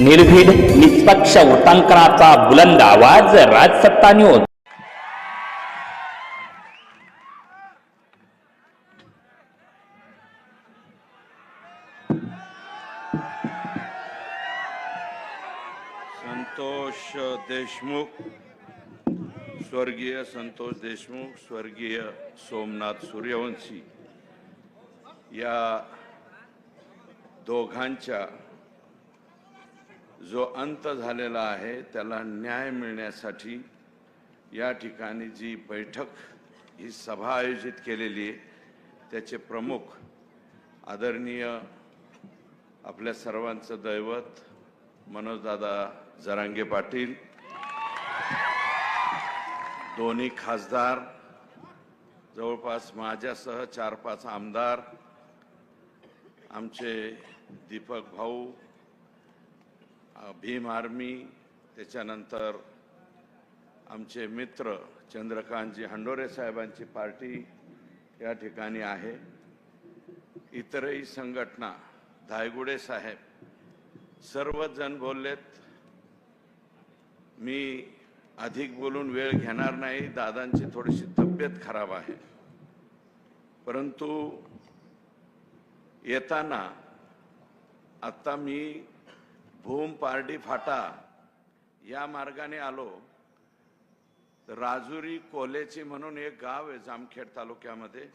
निर्भीड निष्पक्ष वृत्तांकनाचा बुलंद आवाज राजसत्ता न्यूज संतोष देशमुख स्वर्गीय संतोष देशमुख स्वर्गीय सोमनाथ सूर्यवंशी या दोघांच्या जो अंत झालेला आहे त्याला न्याय मिळण्यासाठी या ठिकाणी जी बैठक ही सभा आयोजित केलेली आहे त्याचे प्रमुख आदरणीय आपल्या सर्वांचं दैवत मनोजदादा जरांगे पाटील दोन्ही खासदार जवळपास माझ्यासह चार पाच आमदार आमचे दीपक भाऊ भीम आर्मी त्याच्यानंतर आमचे मित्र चंद्रकांतजी हंडोरे साहेबांची पार्टी या ठिकाणी आहे. इतरही संघटना धायगुडे साहेब सर्वजण बोललेत मी अधिक बोलून वेळ घेणार नाही दादांची थोडीशी तब्येत खराब आहे. परंतु येताना आता मी भूम पारडी फाटा या मार्गाने आलो. राजुरी कोलेची म्हणून एक गाव आहे जामखेड तालुक्यामध्ये.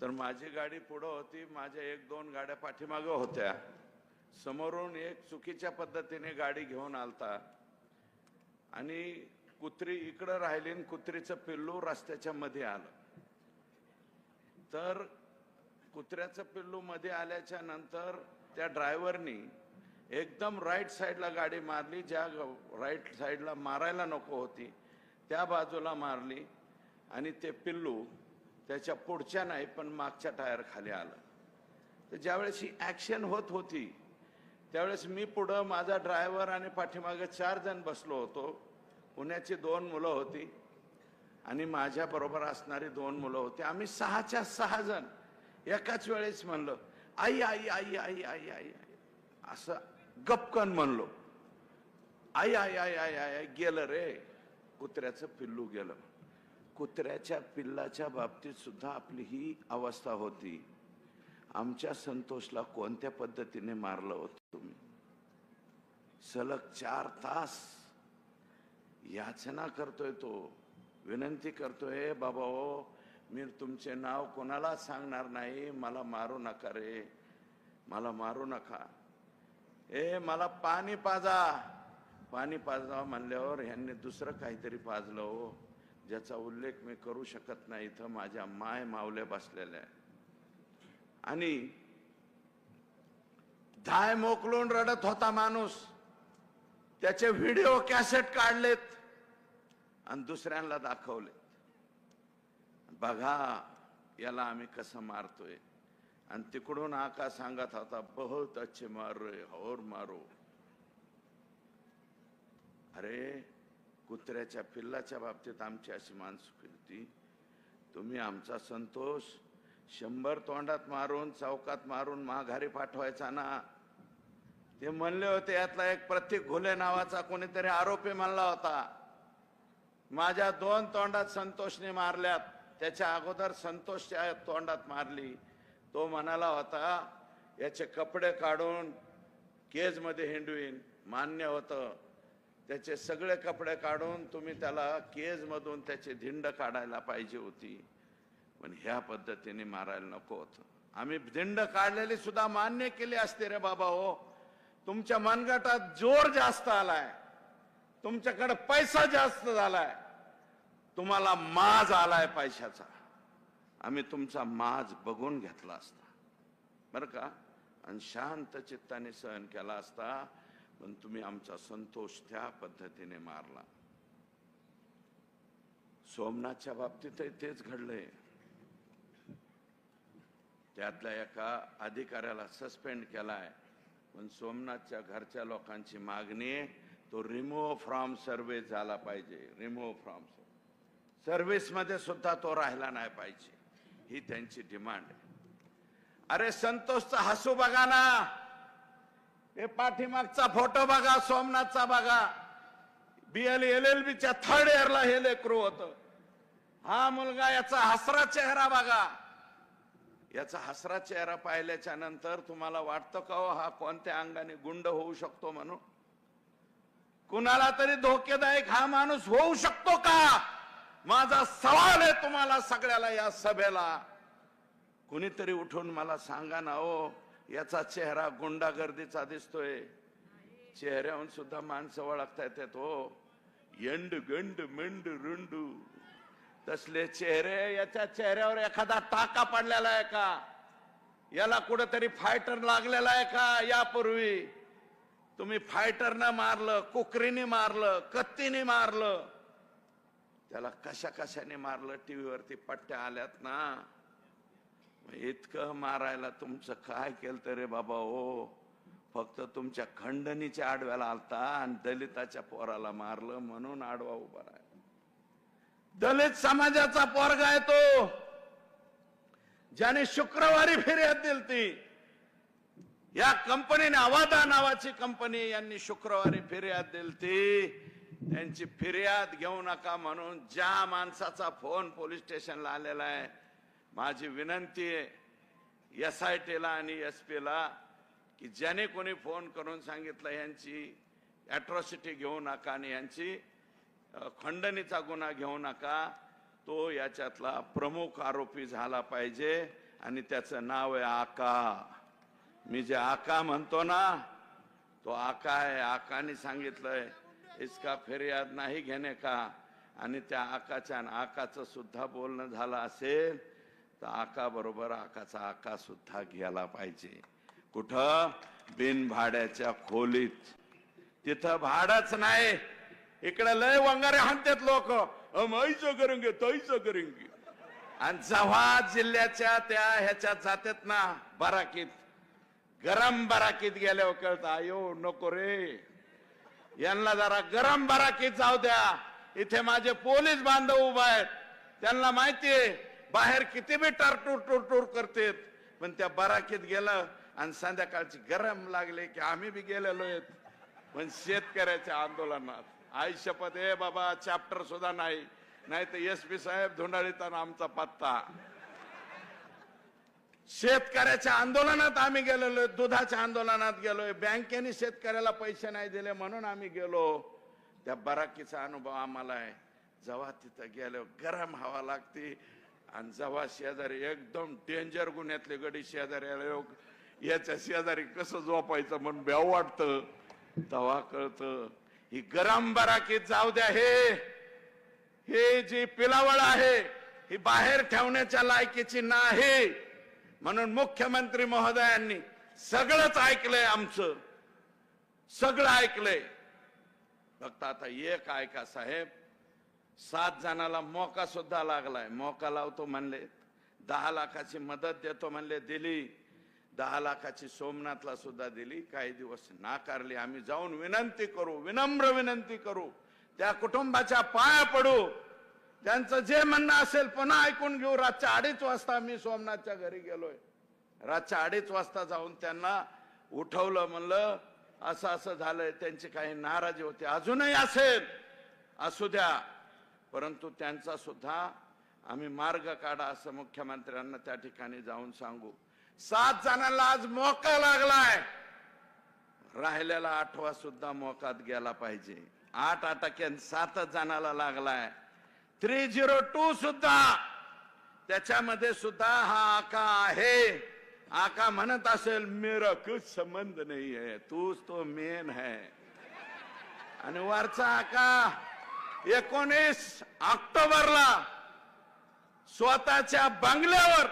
तर माझी गाडी पुढं होती माझ्या एक दोन गाड्या पाठीमागं होत्या. समोरून एक चुकीच्या पद्धतीने गाडी घेऊन आलता. आणि कुत्री इकडं राहिली आणि कुत्रीचं पिल्लू रस्त्याच्या मध्ये आलं. तर कुत्र्याचं पिल्लू मध्ये आल्याच्यानंतर त्या ड्रायव्हरनी एकदम राईट साईडला गाडी मारली ज्या राईट साईडला मारायला नको होती त्या बाजूला मारली आणि ते पिल्लू त्याच्या पुढच्या नाही पण मागच्या टायर खाली आलं. तर ज्यावेळेस ही ॲक्शन होत होती त्यावेळेस मी पुढं माझा ड्रायव्हर आणि पाठीमागे चार जण बसलो होतो. पुण्याची दोन मुलं होती आणि माझ्याबरोबर असणारी दोन मुलं होती. आम्ही सहाच्या सहा जण एकाच वेळेस म्हणलं आई आई आई आई आई आई आई. असं गपकन म्हणलो. आय आय आय आय आय आय गेलं रे. कुत्र्याचं पिल्लू गेलं. कुत्र्याच्या पिल्लाच्या बाबतीत सुद्धा आपली ही अवस्था होती. आमच्या संतोषला कोणत्या पद्धतीने मारलं होतं तुम्ही? सलग चार तास याचना करतोय तो. विनंती करतोय बाबा हो मी तुमचे नाव कोणाला सांगणार नाही? मला मारू नका रे. मला मारू नका. ए मला पाणी पाजा. पाणी पाजा म्हणल्यावर ह्यांनी दुसरं काहीतरी पाजलं हो. ज्याचा उल्लेख मी करू शकत नाही इथं माझ्या माय मावल्या बसलेल्या आणि धाय मोकलून रडत होता माणूस. त्याचे व्हिडिओ कॅसेट काढलेत आणि दुसऱ्यांना दाखवलेत. बघा याला आम्ही कसं मारतोय. आणि तिकडून आका सांगत होता बहुत अच्छे मार रे हो और मारो. अरे कुत्र्याच्या पिल्लाच्या बाबतीत आमची अशी मानसिक होती तुम्ही आमचा संतोष शंभर तोंडात मारून चौकात मारून माघारी पाठवायचा ना. ते म्हणले होते यातला एक प्रत्येक घुले नावाचा कोणीतरी आरोपी म्हणला होता. माझ्या दोन तोंडात संतोषने मारल्यात. त्याच्या अगोदर संतोषच्या तोंडात मारली. तो म्हणाला होता याचे कपडे काढून केजमध्ये हिंडवीन. मान्य होतं. त्याचे सगळे कपडे काढून तुम्ही त्याला केजमधून त्याची धिंड काढायला पाहिजे होती. पण ह्या पद्धतीने मारायला नको होतं. आम्ही धिंड काढलेली सुद्धा मान्य केली असते रे बाबा हो. तुमच्या मनगटात जोर जास्त आलाय. तुमच्याकडे पैसा जास्त झालाय. तुम्हाला माज आलाय पैशाचा. आम्ही तुमचा माज बघून घेतला असता. बरं का? आणि शांत चित्ताने सहन केला असता पण तुम्ही आमचा संतोष त्या पद्धतीने मारला. सोमनाथच्या बाबतीतही तेच घडलंय. त्यातल्या एका अधिकाऱ्याला सस्पेंड केलाय पण सोमनाथच्या घरच्या लोकांची मागणी तो रिमूव्ह फ्रॉम सर्व्हिस झाला पाहिजे. Remove from service. मध्ये सुद्धा तो राहिला नाही पाहिजे. ही त्यांची डिमांड आहे. अरे संतोषचा हसू बघा ना. हे पाठीमागचा फोटो बघा सोमनाथचा बघा. बीएल एल एल बीच्या थर्ड इयरला हे लेकरू होत. हा मुलगा याचा हसरा चेहरा बघा. याचा हसरा चेहरा पाहिल्याच्या नंतर तुम्हाला वाटतं का हो हा कोणत्या अंगाने गुंड होऊ शकतो म्हणून? कुणाला तरी धोकेदायक हा माणूस होऊ शकतो का? माझा सवाल आहे तुम्हाला सगळ्याला या सभेला. कुणीतरी उठून मला सांगा ना हो याचा चेहरा गुंडागर्दीचा दिसतोय. चेहऱ्याहून सुद्धा माणसं ओळखता येतात हो. यंड गंड मेंड रुंडू. तसले चेहरे याच्या चेहऱ्यावर एखादा टाका पडलेला आहे का? याला कुठेतरी फायटर लागलेला आहे का यापूर्वी? तुम्ही फायटरनं मारलं कुकरीने मारलं कत्तीने मारलं त्याला कशा कशाने मारलं टीव्हीवरती पट्ट्या आल्यात ना? इतकं मारायला तुमचं काय केलं तर रे बाबा हो? फक्त तुमच्या खंडणीच्या आडव्याला आलता आणि दलिताच्या पोराला मारलं म्हणून आडवा उभा राहिला. दलित समाजाचा पोरगा आहे तो. ज्याने शुक्रवारी फिर्याद दिली ती या कंपनीने अवादा नावाची कंपनी यांनी शुक्रवारी फिर्याद दिली ती त्यांची फिर्याद घेऊ नका म्हणून ज्या माणसाचा फोन पोलीस स्टेशनला आलेला आहे माझी विनंती आहे एस आय टीला आणि एस पीला की ज्याने कोणी फोन करून सांगितलं यांची ॲट्रॉसिटी घेऊ नका आणि यांची खंडणीचा गुन्हा घेऊ नका. तो याच्यातला प्रमुख आरोपी झाला पाहिजे आणि त्याचं नाव आहे आका. मी जे आका म्हणतो ना तो आका आहे. आकाने सांगितलंय इसका फिर्याद नाही घेणे का? आणि त्या आकाच्या आकाचं सुद्धा बोलणं झालं असेल तर आका बरोबर आकाचा आका सुद्धा घ्यायला पाहिजे. कुठं? बिन भाड्याच्या खोलीत. तिथं भाडच नाही. इकडे लय वंगारे हाणतात लोक. ऐचं करेंगे तैचं करेंगे आणि जव्हा जिल्ह्याच्या त्या ह्याच्यात जातात ना बराकीत गरम बराकीत गेल्यावर कळत आयो नको रे. यांना जरा गरम बराकीत जाऊ द्या. इथे माझे पोलीस बांधव उभा आहेत. त्यांना माहितीये बाहेर किती बी टरटूर टूर टूर करतेत. पण त्या बराकीत गेलं आणि संध्याकाळची गरम लागले की आम्ही बी गेलेलो आहेत. पण शेतकऱ्याच्या आंदोलनात. आई शपथ बाबा चॅप्टर सुद्धा नाही. नाही तर एस पी साहेब धुंडाळीताना आमचा पत्ता. शेतकऱ्याच्या आंदोलनात आम्ही गेलेलो दुधाच्या आंदोलनात गेलोय. बँकेने शेतकऱ्याला पैसे नाही दिले म्हणून आम्ही गेलो. त्या बराकीचा अनुभव आम्हाला आहे. जेव्हा तिथं गेलो गरम हवा लागते. आणि जेव्हा शेजारी एकदम डेंजर गुन्ह्यातले गडी शेजारी आले याच्या शेजारी कसं झोपायचं? म्हणून ब्याव वाटतं. तेव्हा कळतं ही गरम बराकीत जाऊ द्या हे. हे जी पिलावळ आहे ही बाहेर ठेवण्याच्या लायकीची नाही. म्हणून मुख्यमंत्री महोदयांनी सगळंच ऐकलंय आमचं. सगळं ऐकलंय. फक्त आता एक ऐका साहेब. सात जणाला मोका सुद्धा लागलाय. मोका लावतो म्हणले. दहा लाखाची मदत देतो म्हणले दिली. दहा लाखाची सोमनाथला सुद्धा दिली. काही दिवस नाकारली. आम्ही जाऊन विनंती करू. विनम्र विनंती करू. त्या कुटुंबाच्या पाया पडू. त्यांचं जे म्हणणं असेल पुन्हा ऐकून घेऊ. रातच्या अडीच वाजता मी सोमनाथच्या घरी गेलोय. रातच्या अडीच वाजता जाऊन त्यांना उठवलं म्हणलं असं असं झालंय त्यांची काही नाराजी होती. अजूनही असेल असू द्या. परंतु त्यांचा सुद्धा आम्ही मार्ग काढा असं मुख्यमंत्र्यांना त्या ठिकाणी जाऊन सांगू. सात जणांना आज मोका लागलाय. राहिलेला आठवा सुद्धा मोकात गेला पाहिजे. आठ अटक्यान सातच जणाला लागलाय. थ्री झिरो टू सुद्धा त्याच्यामध्ये सुद्धा हा आका आहे. आका म्हणत असेल मेरा कुछ संबंध नाही है तूच तो मेन है. आणि वरचा आका एकोणीस ऑक्टोबरला स्वतःच्या बंगल्यावर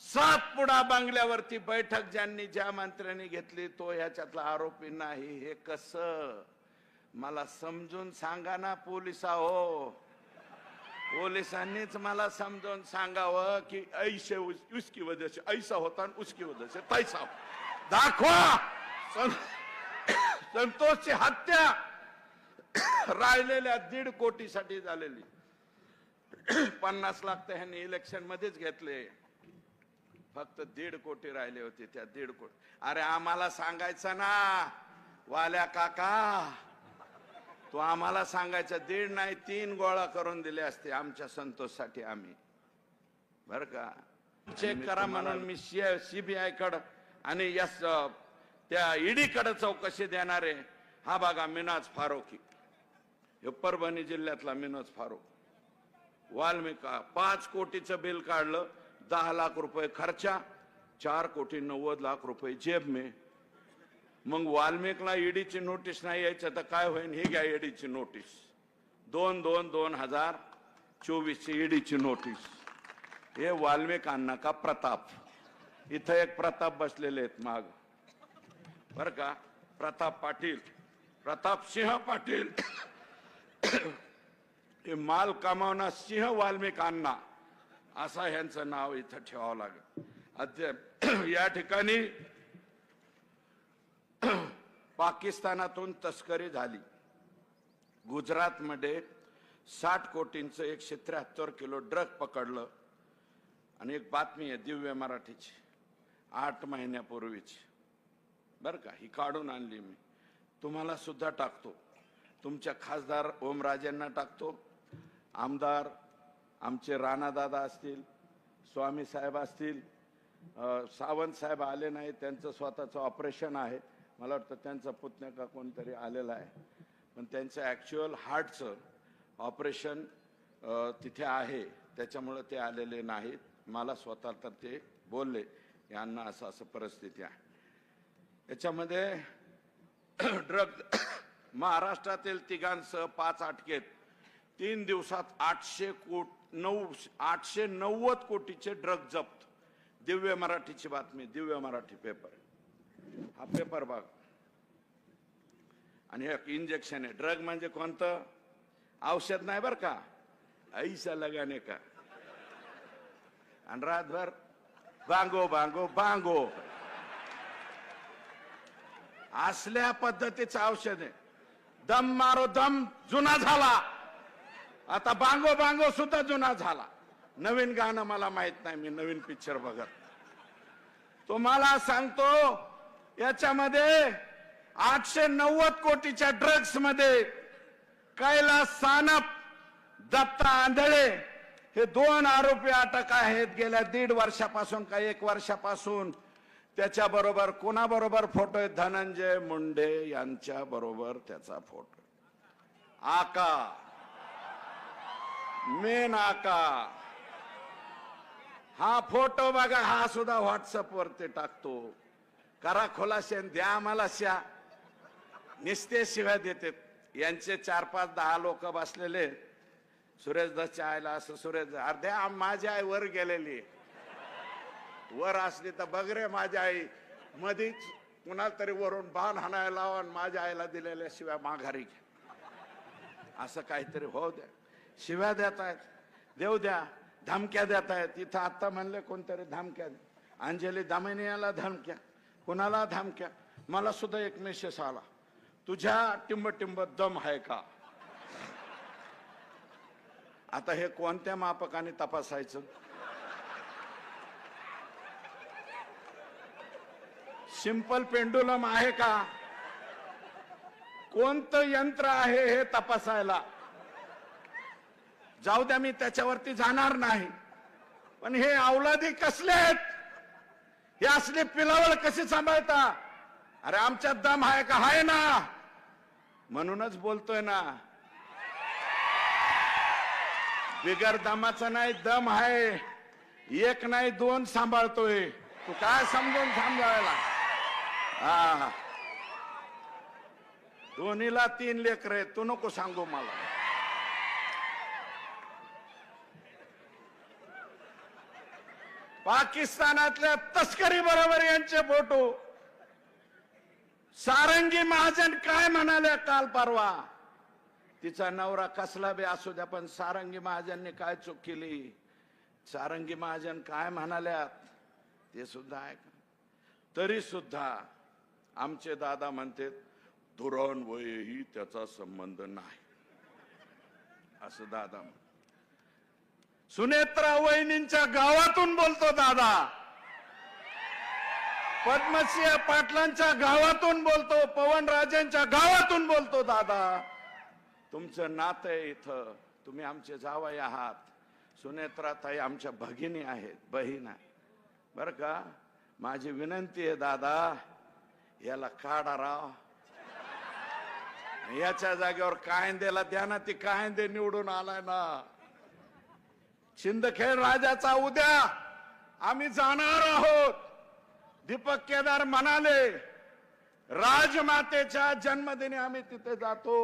सातपुडा बंगल्यावरती बैठक ज्यांनी ज्या मंत्र्यांनी घेतली तो ह्याच्यातला आरोपी नाही. हे कस? मला समजून सांगा ना पोलिसा हो पोलिसांनीच मला समजून सांगावं की ऐसे उसकी वजह से ऐसा होता आणि उसकी वजह से तैसा हो. दाखवा! संतोषची हत्या राहिलेल्या दीड कोटीसाठी झालेली. पन्नास लाख तर ह्यांनी इलेक्शन मध्येच घेतले. फक्त दीड कोटी राहिले होते त्या दीड कोटी अरे आम्हाला सांगायचं ना वाल्या काका तू आम्हाला सांगायचं दीड नाही तीन गोळा करून दिले असते आमच्या संतोषसाठी आम्ही. बर का? चेक करा म्हणून मी सीबीआयकडे आणि यस त्या ईडी कडे चौकशी देणार. आहे हा बघा मिनाज फारोकी. हे परभणी जिल्ह्यातला मिनाज फारोक. वाल्मिका पाच कोटीचं बिल काढलं दहा लाख रुपये खर्चा चार कोटी नव्वद लाख रुपये जेब में. मग वाल्मिकला ईडीची नोटीस नाही यायचं तर काय होईल ही घ्या ईडीची नोटीस. दोन दोन दोन हजार चोवीसची ईडीची नोटीस. हे वाल्मिकांना का प्रताप? इथं एक प्रताप बसलेले आहेत माग. बर का? प्रताप पाटील. प्रताप सिंह पाटील. हे माल कमावणार सिंह वाल्मिकांना. असा ह्यांचं नाव इथं ठेवावं लागेल. अद्याप या ठिकाणी पाकिस्तानातून तस्करी झाली. गुजरातमध्ये साठ कोटींचं एकशे त्र्याहत्तर किलो ड्रग पकडलं आणि एक बातमी आहे दिव्य मराठीची. आठ महिन्यापूर्वीची. बरं का ही काढून आणली मी. तुम्हाला सुद्धा टाकतो. तुमच्या खासदार ओमराजेंना टाकतो. आमदार आमचे राणादादा असतील स्वामी साहेब असतील सावंत साहेब आले नाही त्यांचं स्वतःचं ऑपरेशन आहे. मला वाटतं त्यांचा पुतण्या का कोणतरी आलेला आहे. पण त्यांचं ॲक्च्युअल हार्टचं ऑपरेशन तिथे आहे. त्याच्यामुळं ते आलेले नाहीत. मला स्वतः तर ते बोलले यांना असं असं परिस्थिती आहे. याच्यामध्ये ड्रग महाराष्ट्रातील तिघांसह पाच अटकेत. तीन दिवसात आठशे कोट नऊ आठशे नव्वद कोटीचे ड्रग जप्त. दिव्य मराठीची बातमी दिव्य मराठी पेपर हा पेपर बघ. आणि एक इंजेक्शन आहे. ड्रग म्हणजे कोणतं? औषध नाही बर का? ऐसा लगाने का? आणि रातभर बांगो बांगो बांगो असल्या पद्धतीचं औषध आहे. दम मारो दम जुना झाला. आता बांगो बांगो सुद्धा जुना झाला. नवीन गाणं मला माहीत नाही मी नवीन पिक्चर बघत. तो मला सांगतो याच्यामध्ये आठशे नव्वद कोटीच्या ड्रग्समध्ये कैलास सानप दत्ता आंधळे हे दोन आरोपी अटक आहेत. गेल्या दीड वर्षापासून का एक वर्षापासून त्याच्याबरोबर कोणाबरोबर फोटो आहे धनंजय मुंडे यांच्या बरोबर त्याचा फोटो आका. मेन आका. हा फोटो बघा हा सुद्धा व्हॉट्सअप वरती टाकतो. करा खोलाशे द्या आम्हाला शा निस्ते शिव्या देते यांचे चार पाच दहा लोक बसलेले. सुरेश दसच्या आईला असं सुरेश अर्ध्या माझी आई वर गेलेली. वर असली तर बघ रे माझी आई. मधीच कुणाला तरी वरून बाण हाणायला लावा आणि माझ्या आईला दिलेल्या शिव्या माघारी घ्या. असं काहीतरी हो द्या. शिव्या देत आहेत देऊ द्या. धमक्या देत आहेत इथं आत्ता म्हणले कोणतरी धमक्या अंजली दामिनीयाला धमक्या. कुणाला धमक्या? मला सुद्धा एक मेसेज आला. तुझ्या टिंब टिंब दम आहे का? आता हे कोणत्या मापकाने तपासायचं? सिंपल पेंडुलम आहे का? कोणतं यंत्र आहे हे तपासायला? जाऊ द्या मी त्याच्यावरती जाणार नाही. पण हे अवलादी कसले आहेत? हे असले पिलावळ कसे सांभाळता? अरे आमच्यात दम आहे का? आहे ना. म्हणूनच बोलतोय ना. बिगर दमाचा नाही दम आहे. एक नाही दोन सांभाळतोय. तू काय समजून सांभाळायला? हा. दोन्हीला तीन लेकर आहेत. तू नको सांगू मला. पाकिस्तानातल्या तस्करी बरोबर यांचे फोटो. सारंगी महाजन काय म्हणाल्या काल परवा? तिचा नवरा कसला बी असू द्या पण सारंगी महाजनने काय चूक केली? सारंगी महाजन काय म्हणाल्यात? ते सुद्धा ऐक. तरी सुद्धा आमचे दादा म्हणते धुरण वयही त्याचा संबंध नाही. असं दादा म्हण सुनेत्रा वहिनींच्या गावातून बोलतो दादा. पद्मसिंह पाटलांच्या गावातून बोलतो पवन राजेंच्या गावातून बोलतो दादा. तुमचं नातं आहे इथं. तुम्ही आमचे जावई आहात. सुनेत्रा ताई आमच्या भगिनी आहेत बहीण. आहे बर का? माझी विनंती आहे दादा याला काढा राव. याच्या जागेवर कायंदेला द्या ना ती कायंदे निवडून आलाय ना. शिंदखेड राजाचा उद्या आम्ही जाणार आहोत. दीपक केदार म्हणाले राजमातेच्या जन्मदिनी आम्ही तिथे जातो.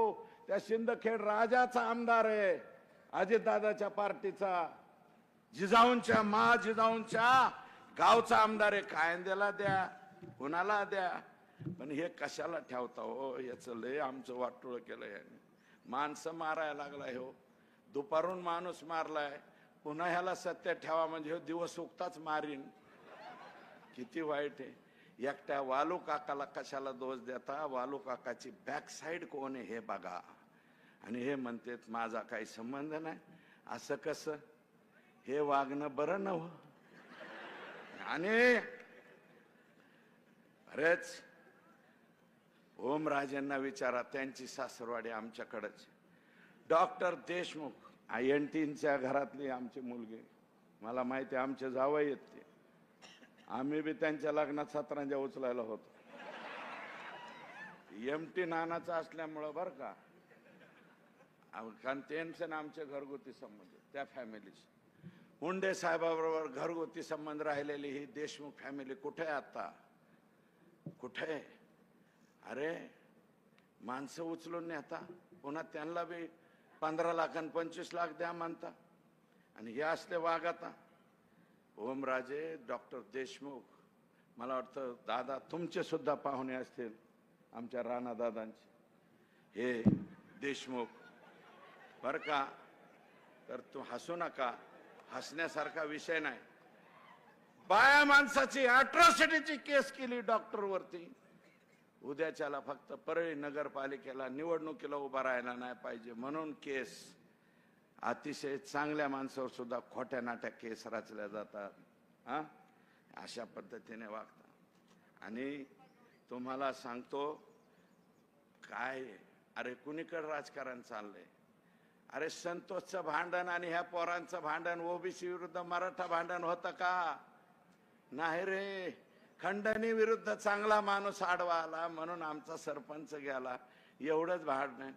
त्या शिंदखेड राजाचा आमदार आहे अजितदादाच्या पार्टीचा. जिजाऊंच्या मा जिजाऊंच्या गावचा आमदार आहे. कायंद्याला द्या कुणाला द्या. पण हे कशाला ठेवता हो? याचं लय आमचं वाटोळ केलं याने. माणसं मारायला लागलाय हो. दुपारून माणूस मारलाय. पुन्हा ह्याला सत्य ठेवा म्हणजे हो दिवस उगताच मारीन. किती वाईट आहे. एकट्या वालू काकाला कशाला दोष देता? वालू काकाची बॅक साईड कोण आहे हे बघा. आणि हे म्हणतात माझा काही संबंध नाही. असं कसं? हे वागणं बरं नव हो. आणि बरेच ओमराजेंना विचारा त्यांची सासरवाडी आमच्याकडंच डॉक्टर देशमुख आय एन टीनच्या घरातली आमची मुलगी. मला माहिती आहे, आमचे जावई आहेत ते. आम्ही बी त्यांच्या लग्नात सतरांच्या उचलायला होतो. एम टी नानाचं असल्यामुळं बरं का. कारण त्यांचे ना आमचे घरगुती संबंध त्या फॅमिलीचे. हुंडे साहेबाबरोबर घरगुती संबंध राहिलेली ही देशमुख फॅमिली कुठे आहे आता? कुठे आहे? अरे माणसं उचलून नेता. पुन्हा त्यांना बी पंधरा लाख आणि पंचवीस लाख द्या म्हणता. आणि हे असले वाघ आता. ओमराजे डॉक्टर देशमुख. मला वाटतं दादा तुमचे सुद्धा पाहुणे असतील आमच्या राणा दादांचे. हे देशमुख. बर का? तर तू हसू नका. हसण्यासारखा विषय नाही. बाया माणसाची अॅट्रॉसिटीची केस केली डॉक्टरवरती उद्याच्याला फक्त परळी नगरपालिकेला निवडणुकीला उभा राहायला नाही पाहिजे म्हणून केस अतिशय चांगल्या माणसावर सुद्धा खोट्या नाट्या केस रचल्या जातात हा? अशा पद्धतीने वागतात. आणि तुम्हाला सांगतो काय अरे कुणीकडे राजकारण चाललंय? अरे संतोषचं भांडण आणि ह्या पोरांचं भांडण ओबीसी विरुद्ध मराठा भांडण होतं का? नाही रे. खंडणी विरुद्ध चांगला माणूस आडवा आला म्हणून आमचा सरपंच गेला. एवढंच भांडण.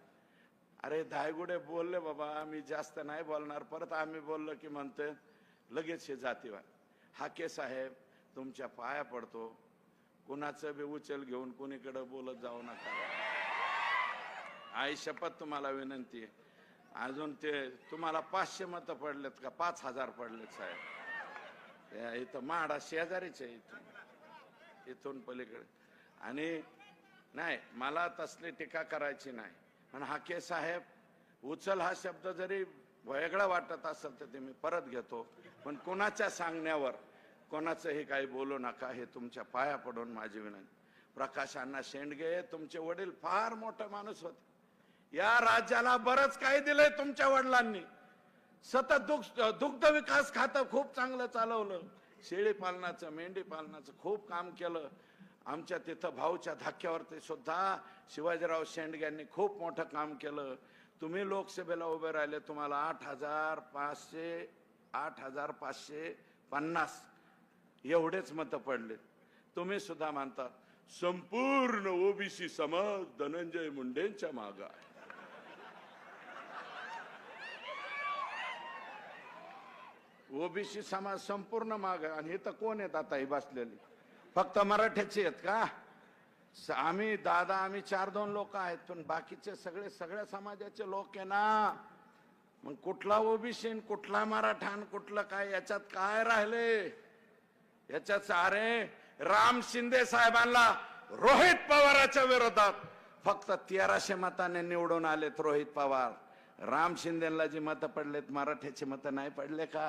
अरे धायगुडे बोलले बाबा मी जास्त नाही बोलणार. परत आम्ही बोललो की म्हणतोय लगेच हे जातीवाद. हाके साहेब तुमच्या पाया पडतो. कुणाचं बी उचल घेऊन कुणीकडे बोलत जाऊ नका. आई शपथ तुम्हाला विनंती आहे. अजून ते तुम्हाला पाचशे मतं पडलेत का? पाच हजार पडलेत साहेब. या इथं माडा शेजारीच आहे इथं. इथून पलीकडे. आणि नाही मला तसली टीका करायची नाही. पण हाके साहेब उचल हा शब्द जरी वेगळा वाटत असेल तर ते मी परत घेतो. पण कोणाच्या सांगण्यावर कोणाचंही काही बोलू नका हे तुमच्या पाया पडून माझी विनंती. प्रकाश अण्णा शेंडगे तुमचे वडील फार मोठा माणूस होते. या राज्याला बरंच काही दिलंय तुमच्या वडिलांनी. सतत दुग्ध दुग्ध विकास खातं खूप चांगलं चालवलं. शेळीपालनाचं मेंढीपालनाचं मेंढी पालनाचं खूप काम केलं. आमच्या तिथं भाऊच्या धाक्यावरती सुद्धा शिवाजीराव शेंडगे यांनी खूप मोठं काम केलं. तुम्ही लोकसभेला उभे राहिले तुम्हाला आठ हजार पाचशे आठ हजार पाचशे पन्नास एवढेच मतं पडले. तुम्ही सुद्धा मानता संपूर्ण ओबीसी समाज धनंजय मुंडेंच्या मागं आहे. ओबीसी समाज संपूर्ण माग आणि आणि इथं कोण आहेत आता ही बसलेली? फक्त मराठ्याची आहेत का? आम्ही दादा आम्ही चार दोन लोक आहेत पण बाकीचे सगळे सगळ्या समाजाचे लोक आहे ना. मग कुठला ओबीसी कुठला मराठा आणि कुठलं काय याच्यात काय राहिले? याच्यात अरे राम शिंदे साहेबांना रोहित पवाराच्या विरोधात फक्त तेराशे मताने निवडून आलेत रोहित पवार. राम शिंदेला जी मतं पडलेत मराठ्याची मतं नाही पडले का?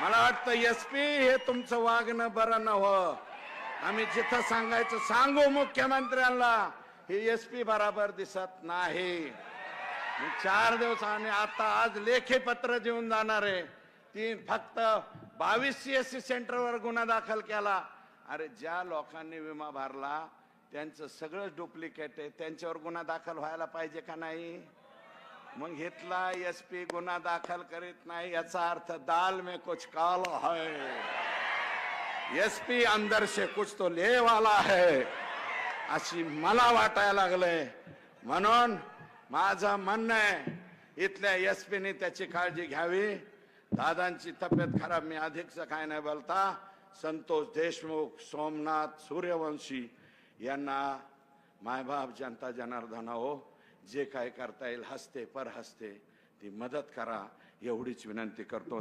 मला वाटतं एस पी हे तुमचं वागणं बरं न हो आम्ही जिथं सांगायचं सांगू मुख्यमंत्र्यांना. हे एस पी बराबर दिसत नाही. मी चार दिवस आणि आता आज लेखी पत्र देऊन जाणार आहे. ती फक्त बावीस सी एस सी सेंटरवर गुन्हा दाखल केला. अरे ज्या लोकांनी विमा भरला त्यांचं सगळं डुप्लिकेट आहे. त्यांच्यावर गुन्हा दाखल व्हायला पाहिजे का नाही? मग घेतला एस पी गुन्हा दाखल करीत नाही याचा अर्थ दाल में कुछ काला है। एस पी अंदर से कुछ तो ले वाला है। अशी मला वाटायला लागलंय। म्हणून माझं म्हणणं आहे इथल्या एस पीने त्याची काळजी घ्यावी। दादांची तब्येत खराब मी अधिकच काय नाही बोलता। संतोष देशमुख सोमनाथ सूर्यवंशी यांना मायबाप जनता जनार्दन हो। जे काय करता येईल हसते पर हसते ती मदत करा एवढीच विनंती करतो.